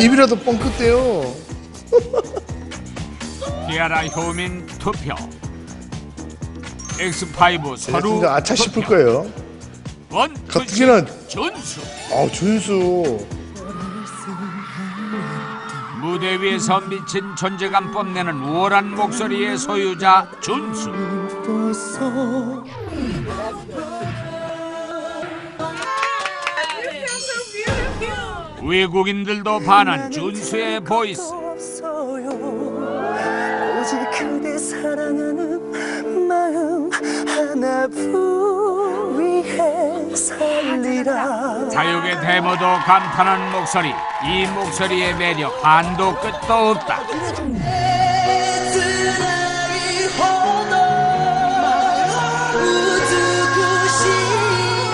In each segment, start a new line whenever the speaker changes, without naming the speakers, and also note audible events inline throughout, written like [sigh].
입이라도 뻥 끗대요.
티아라 효민 투표 X5
제가
서루
진짜 아차 싶을. 거예요.
원
가뜩이나
준수
아 준수.
무대 위에서 미친 존재감 뽐내는 우월한 목소리의 소유자 준수 외국인들도 반한 준수의 보이스. 사육의 데모도 감탄한 목소리. 이 목소리의 매력 한도 끝도 없다.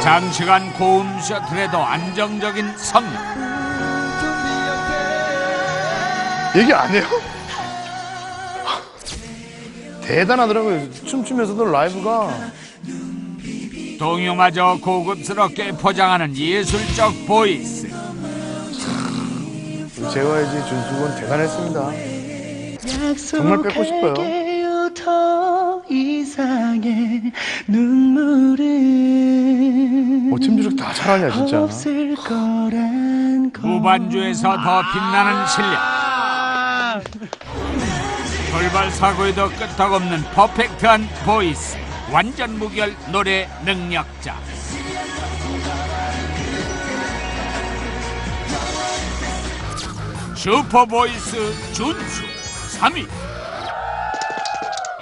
장시간 고음 셔틀에도 안정적인 성능
얘기 안 해요? 대단하더라고요. 춤추면서도 라이브가
동요마저 고급스럽게 포장하는 예술적 보이스
재화이지 준수군 대단했습니다. 정말 뺏고
싶어요. 더 이상의 눈물은
어, 팀주력 다 잘하냐 진짜.
없을 거란 걸
무반주에서 더 빛나는 실력 [laughs] 돌발 사고에도 끄떡없는 퍼펙트한 보이스 완전 무결 노래 능력자. 슈퍼보이스 준수 3위